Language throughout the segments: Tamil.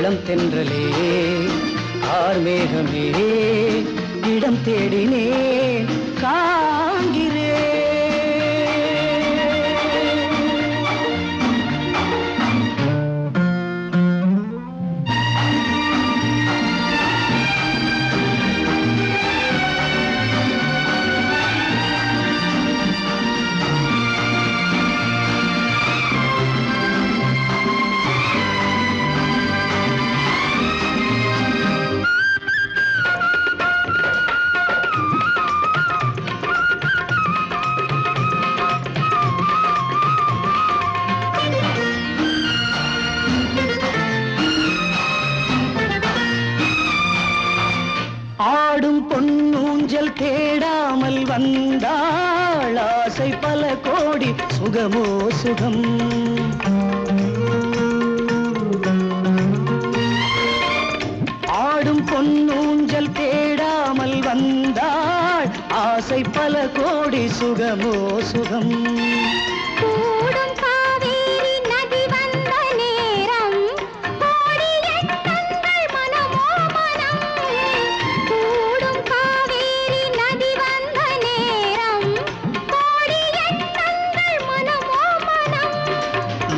இளம் தென்றலே ஆர்மேகமே இடம் தேடினே காண்கிறேன். வந்தாள் ஆசை பல கோடி சுகமோ சுகம். ஆடும் பொன்னூஞ்சல் தேடாமல் வந்தாள் ஆசை பல கோடி சுகமோ சுகம்.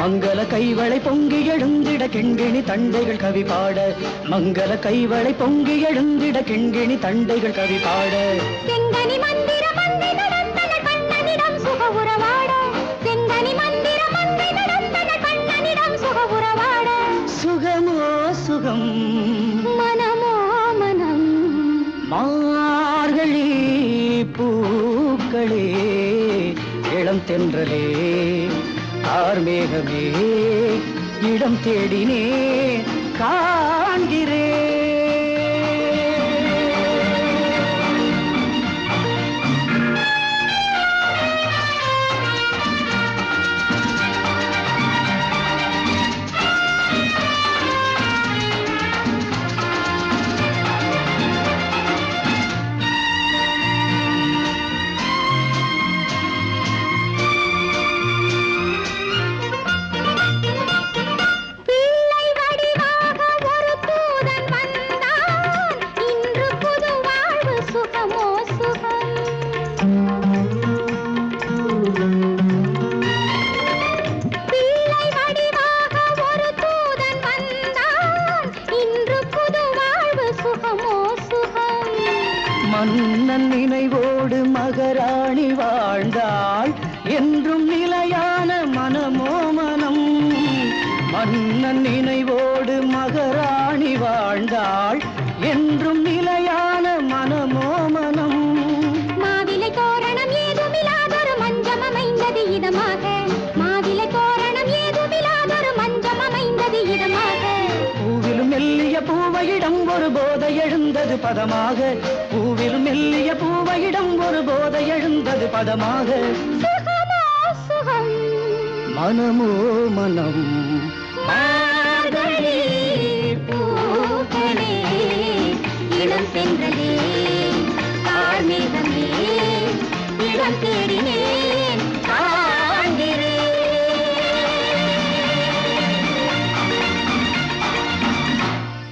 மங்கள கைவளை பொங்கி எழுந்திட கிண்கிணி தண்டைகள் கவி பாட. மங்கள கைவளை பொங்கி எழுந்திட கிண்கிணி தண்டைகள் கவி பாட. சுகமோ சுகம். மனமோ மனம். மார்கழி பூக்களே இளம் தென்றலே. ஆர்மேகமே இடம் தேடினே காண்கிறேன். மன்னன் நினைவோடு மகராணி வாழ்ந்தாள் என்று எழுந்தது பதமாக. பூவிலும் மெல்லிய பூவையிடம் ஒரு போதை எழுந்தது பதமாக. மனமோ மனம். இளம் தேடினே.